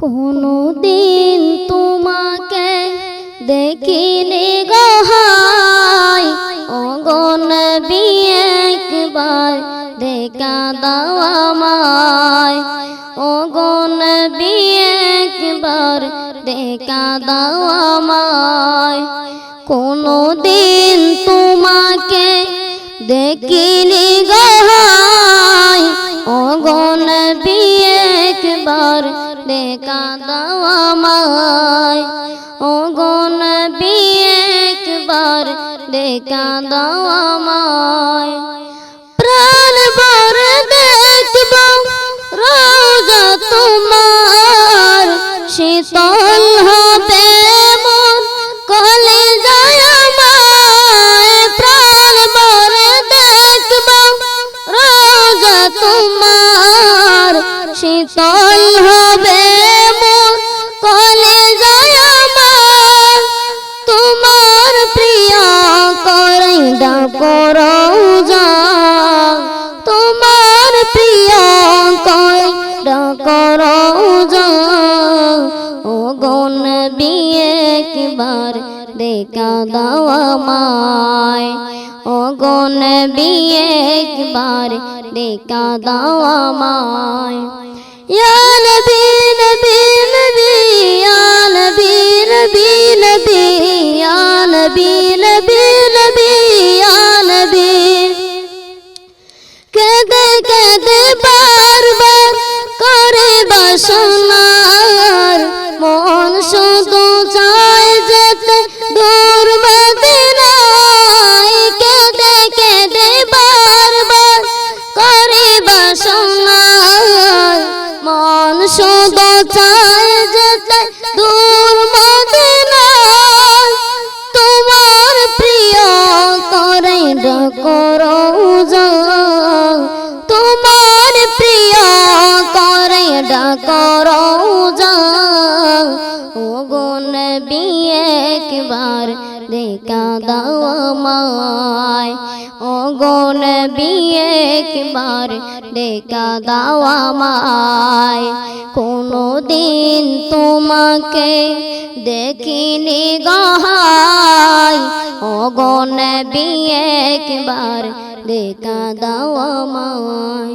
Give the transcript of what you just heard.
কোনো দিন তোমাকে দেখিনি গহাই অগন একবার দেখা দাও আমায়। অগন একবার দেখা দাও আমায়। কোনো দিন তোমাকে দেখিনি গহাই দেখা দাও আমায়। অগন বিয়ে একবার দেখা দাও আমায়। প্রাণ বর দেখব রোজা তোমার। শীতল হবে শীতল হবে করে তোমার প্রিয় করে ডাকর ও গন বিয়ে একবার দেখা দাও আমায়। ও গন বিয়ে একবার দেখা দাও আমায়। কেদে বারবার করে বাসনার মন শুধু চায় যেতে দূর মদিনায়। কেদে কেদে বারবার করে বাসনার মন শুধু চায় করে ডকর ও গুণ বিয়ে একবার দেখা দাও আমায়। ও গুণ একবার দেখা দাও আমায়। কোনো দিন তোমাকে দেখিনি গহাই। অগণ বিয়ে একবার দেখা দাও আমায়।